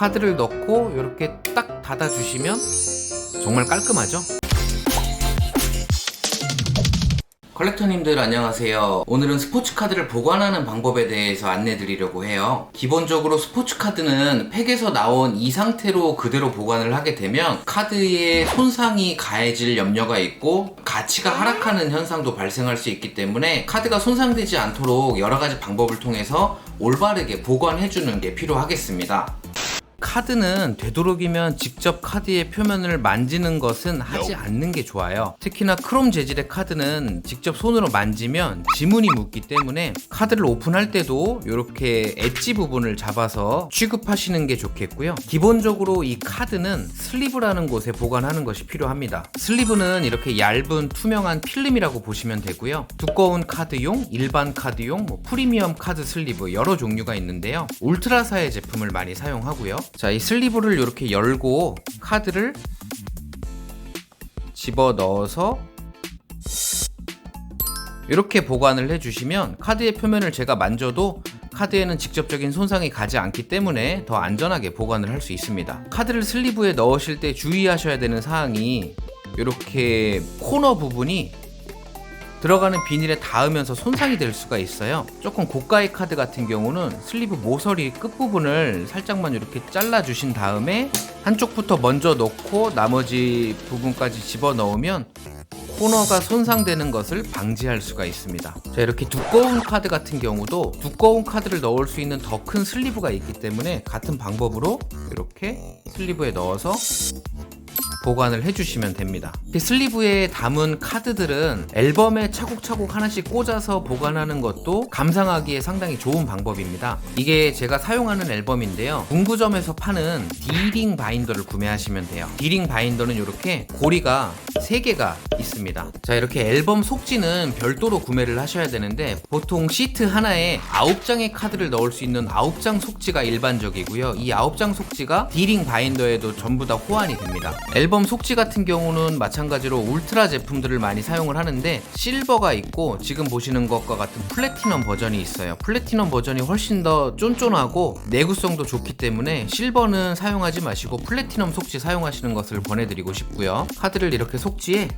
카드를 넣고 이렇게 딱 닫아주시면 정말 깔끔하죠? 컬렉터님들 안녕하세요. 오늘은 스포츠 카드를 보관하는 방법에 대해서 안내 드리려고 해요. 기본적으로 스포츠 카드는 팩에서 나온 이 상태로 그대로 보관을 하게 되면 카드에 손상이 가해질 염려가 있고 가치가 하락하는 현상도 발생할 수 있기 때문에 카드가 손상되지 않도록 여러 가지 방법을 통해서 올바르게 보관해주는 게 필요하겠습니다. 카드는 되도록이면 직접 카드의 표면을 만지는 것은 하지 않는 게 좋아요. 특히나 크롬 재질의 카드는 직접 손으로 만지면 지문이 묻기 때문에 카드를 오픈할 때도 이렇게 엣지 부분을 잡아서 취급하시는 게 좋겠고요. 기본적으로 이 카드는 슬리브라는 곳에 보관하는 것이 필요합니다. 슬리브는 이렇게 얇은 투명한 필름이라고 보시면 되고요. 두꺼운 카드용, 일반 카드용, 뭐 프리미엄 카드 슬리브 여러 종류가 있는데요. 울트라사의 제품을 많이 사용하고요. 자, 이 슬리브를 이렇게 열고 카드를 집어 넣어서 이렇게 보관을 해주시면 카드의 표면을 제가 만져도 카드에는 직접적인 손상이 가지 않기 때문에 더 안전하게 보관을 할 수 있습니다. 카드를 슬리브에 넣으실 때 주의하셔야 되는 사항이 이렇게 코너 부분이 들어가는 비닐에 닿으면서 손상이 될 수가 있어요. 조금 고가의 카드 같은 경우는 슬리브 모서리 끝부분을 살짝만 이렇게 잘라 주신 다음에 한쪽부터 먼저 넣고 나머지 부분까지 집어 넣으면 코너가 손상되는 것을 방지할 수가 있습니다. 자, 이렇게 두꺼운 카드 같은 경우도 두꺼운 카드를 넣을 수 있는 더 큰 슬리브가 있기 때문에 같은 방법으로 이렇게 슬리브에 넣어서 보관을 해주시면 됩니다. 이 슬리브에 담은 카드들은 앨범에 차곡차곡 하나씩 꽂아서 보관하는 것도 감상하기에 상당히 좋은 방법입니다. 이게 제가 사용하는 앨범인데요. 문구점에서 파는 디링 바인더를 구매하시면 돼요. 디링 바인더는 이렇게 고리가 3개가 있습니다. 자, 이렇게 앨범 속지는 별도로 구매를 하셔야 되는데 보통 시트 하나에 9장의 카드를 넣을 수 있는 9장 속지가 일반적이고요. 이 9장 속지가 디링 바인더에도 전부 다 호환이 됩니다. 앨범 속지 같은 경우는 마찬가지로 울트라 제품들을 많이 사용을 하는데 실버가 있고 지금 보시는 것과 같은 플래티넘 버전이 있어요. 플래티넘 버전이 훨씬 더 쫀쫀하고 내구성도 좋기 때문에 실버는 사용하지 마시고 플래티넘 속지 사용하시는 것을 권해드리고 싶고요. 카드를 이렇게 속지에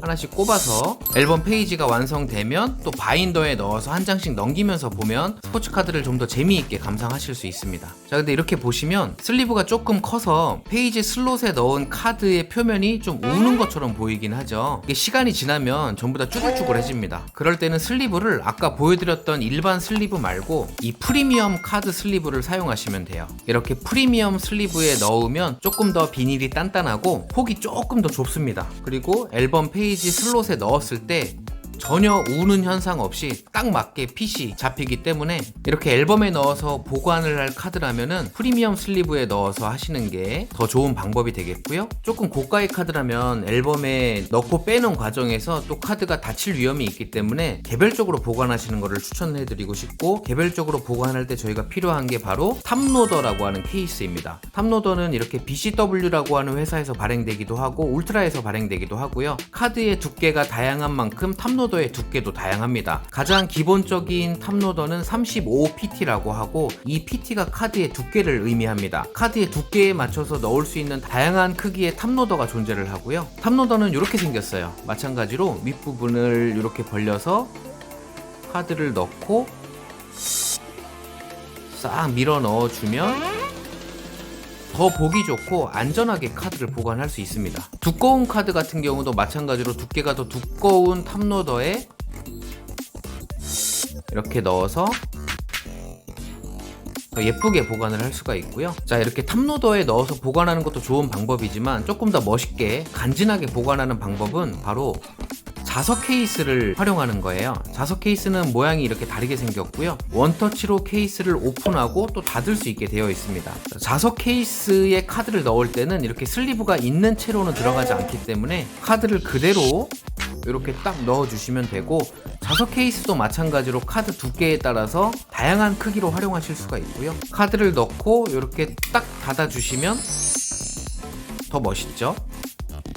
하나씩 꼽아서 앨범 페이지가 완성되면 또 바인더에 넣어서 한 장씩 넘기면서 보면 스포츠 카드를 좀 더 재미있게 감상하실 수 있습니다. 자, 근데 이렇게 보시면 슬리브가 조금 커서 페이지 슬롯에 넣은 카드의 표면이 좀 우는 것처럼 보이긴 하죠. 이게 시간이 지나면 전부 다 쭈글쭈글해집니다. 그럴 때는 슬리브를 아까 보여드렸던 일반 슬리브 말고 이 프리미엄 카드 슬리브를 사용하시면 돼요. 이렇게 프리미엄 슬리브에 넣으면 조금 더 비닐이 단단하고 폭이 조금 더 좁습니다. 그리고 앨범 페이지 슬롯에 넣었을 때 전혀 우는 현상 없이 딱 맞게 핏이 잡히기 때문에 이렇게 앨범에 넣어서 보관을 할 카드라면은 프리미엄 슬리브에 넣어서 하시는 게 더 좋은 방법이 되겠고요. 조금 고가의 카드라면 앨범에 넣고 빼는 과정에서 또 카드가 다칠 위험이 있기 때문에 개별적으로 보관하시는 것을 추천해 드리고 싶고 개별적으로 보관할 때 저희가 필요한 게 바로 탑로더라고 하는 케이스입니다. 탑로더는 이렇게 BCW라고 하는 회사에서 발행되기도 하고 울트라에서 발행되기도 하고요. 카드의 두께가 다양한 만큼 탑로더 탑로더의 두께도 다양합니다. 가장 기본적인 탑로더는 35PT라고 하고 이 PT가 카드의 두께를 의미합니다. 카드의 두께에 맞춰서 넣을 수 있는 다양한 크기의 탑로더가 존재를 하고요. 탑로더는 이렇게 생겼어요. 마찬가지로 윗부분을 이렇게 벌려서 카드를 넣고 싹 밀어 넣어주면 더 보기 좋고 안전하게 카드를 보관할 수 있습니다. 두꺼운 카드 같은 경우도 마찬가지로 두께가 더 두꺼운 탑로더에 이렇게 넣어서 더 예쁘게 보관을 할 수가 있고요. 자, 이렇게 탑로더에 넣어서 보관하는 것도 좋은 방법이지만 조금 더 멋있게 간지나게 보관하는 방법은 바로 자석 케이스를 활용하는 거예요. 자석 케이스는 모양이 이렇게 다르게 생겼고요. 원터치로 케이스를 오픈하고 또 닫을 수 있게 되어 있습니다. 자석 케이스에 카드를 넣을 때는 이렇게 슬리브가 있는 채로는 들어가지 않기 때문에 카드를 그대로 이렇게 딱 넣어주시면 되고 자석 케이스도 마찬가지로 카드 두께에 따라서 다양한 크기로 활용하실 수가 있고요. 카드를 넣고 이렇게 딱 닫아주시면 더 멋있죠?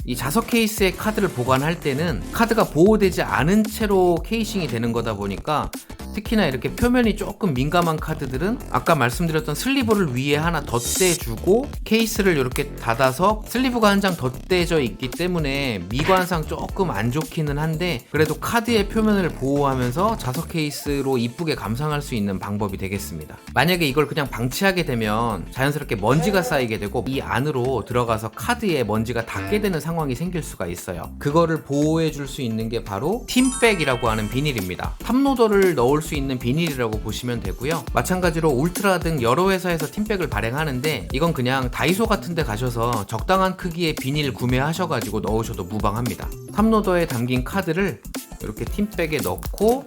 이 자석 케이스에 카드를 보관할 때는 카드가 보호되지 않은 채로 케이싱이 되는 거다 보니까 특히나 이렇게 표면이 조금 민감한 카드들은 아까 말씀드렸던 슬리브를 위에 하나 덧대주고 케이스를 이렇게 닫아서 슬리브가 한 장 덧대져 있기 때문에 미관상 조금 안 좋기는 한데 그래도 카드의 표면을 보호하면서 자석 케이스로 이쁘게 감상할 수 있는 방법이 되겠습니다. 만약에 이걸 그냥 방치하게 되면 자연스럽게 먼지가 쌓이게 되고 이 안으로 들어가서 카드에 먼지가 닿게 되는 상황이 생길 수가 있어요. 그거를 보호해 줄 수 있는 게 바로 팀백이라고 하는 비닐입니다. 탑로더를 넣을 수 있는 비닐이라고 보시면 되고요. 마찬가지로 울트라 등 여러 회사에서 팀백을 발행하는데 이건 그냥 다이소 같은 데 가셔서 적당한 크기의 비닐 구매하셔가지고 넣으셔도 무방합니다. 탑로더에 담긴 카드를 이렇게 팀백에 넣고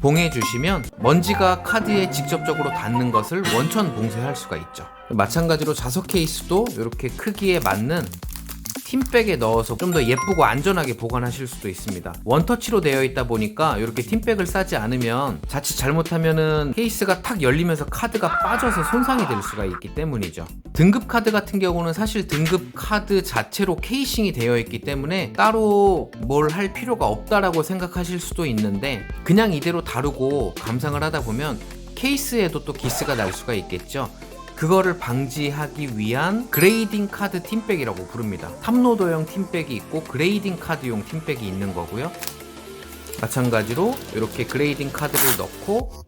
봉해 주시면 먼지가 카드에 직접적으로 닿는 것을 원천 봉쇄할 수가 있죠. 마찬가지로 자석 케이스도 이렇게 크기에 맞는 팀백에 넣어서 좀 더 예쁘고 안전하게 보관하실 수도 있습니다. 원터치로 되어 있다 보니까 이렇게 팀백을 싸지 않으면 자칫 잘못하면은 케이스가 탁 열리면서 카드가 빠져서 손상이 될 수가 있기 때문이죠. 등급 카드 같은 경우는 사실 등급 카드 자체로 케이싱이 되어 있기 때문에 따로 뭘 할 필요가 없다라고 생각하실 수도 있는데 그냥 이대로 다루고 감상을 하다 보면 케이스에도 또 기스가 날 수가 있겠죠. 그거를 방지하기 위한 그레이딩 카드 팀백이라고 부릅니다. 탑로더용 팀백이 있고 그레이딩 카드용 팀백이 있는 거고요. 마찬가지로 이렇게 그레이딩 카드를 넣고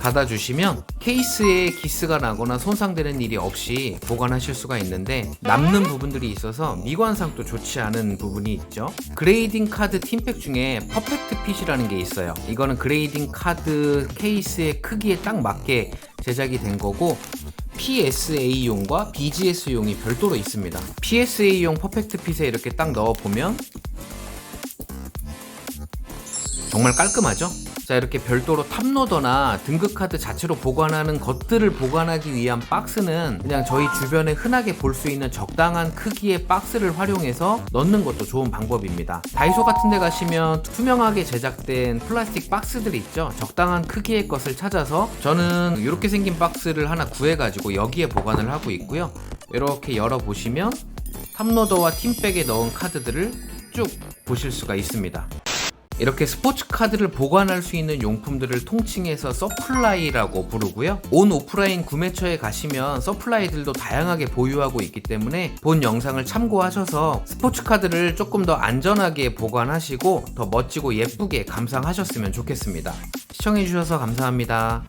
닫아주시면 케이스에 기스가 나거나 손상되는 일이 없이 보관하실 수가 있는데 남는 부분들이 있어서 미관상도 좋지 않은 부분이 있죠. 그레이딩 카드 팀팩 중에 퍼펙트 핏이라는 게 있어요. 이거는 그레이딩 카드 케이스의 크기에 딱 맞게 제작이 된 거고 PSA용과 BGS용이 별도로 있습니다. PSA용 퍼펙트 핏에 이렇게 딱 넣어보면 정말 깔끔하죠? 자 이렇게 별도로 탑로더나 등급 카드 자체로 보관하는 것들을 보관하기 위한 박스는 그냥 저희 주변에 흔하게 볼 수 있는 적당한 크기의 박스를 활용해서 넣는 것도 좋은 방법입니다. 다이소 같은 데 가시면 투명하게 제작된 플라스틱 박스들 있죠. 적당한 크기의 것을 찾아서 저는 이렇게 생긴 박스를 하나 구해가지고 여기에 보관을 하고 있고요. 이렇게 열어보시면 탑로더와 팀백에 넣은 카드들을 쭉 보실 수가 있습니다. 이렇게 스포츠 카드를 보관할 수 있는 용품들을 통칭해서 서플라이라고 부르고요. 온 오프라인 구매처에 가시면 서플라이들도 다양하게 보유하고 있기 때문에 본 영상을 참고하셔서 스포츠 카드를 조금 더 안전하게 보관하시고 더 멋지고 예쁘게 감상하셨으면 좋겠습니다. 시청해주셔서 감사합니다.